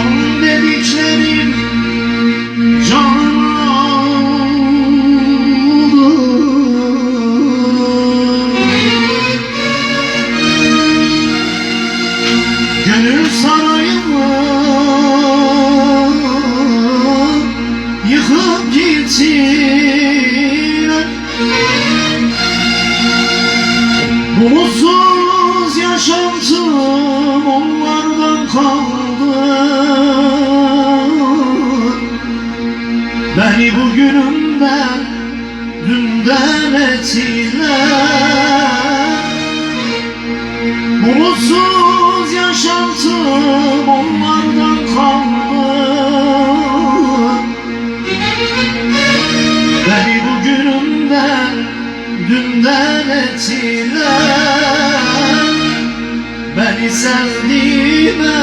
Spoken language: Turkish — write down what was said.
Can dediklerin canım oldu Gönül sarayıma yıkıp gittiler Bu mutsuz yaşantım onlardan kaldı. Beni bugünümden dünden ettiler Umutsuz yaşantım onlardan kaldı. Beni bugünümden dünden ettiler Beni sevdiğime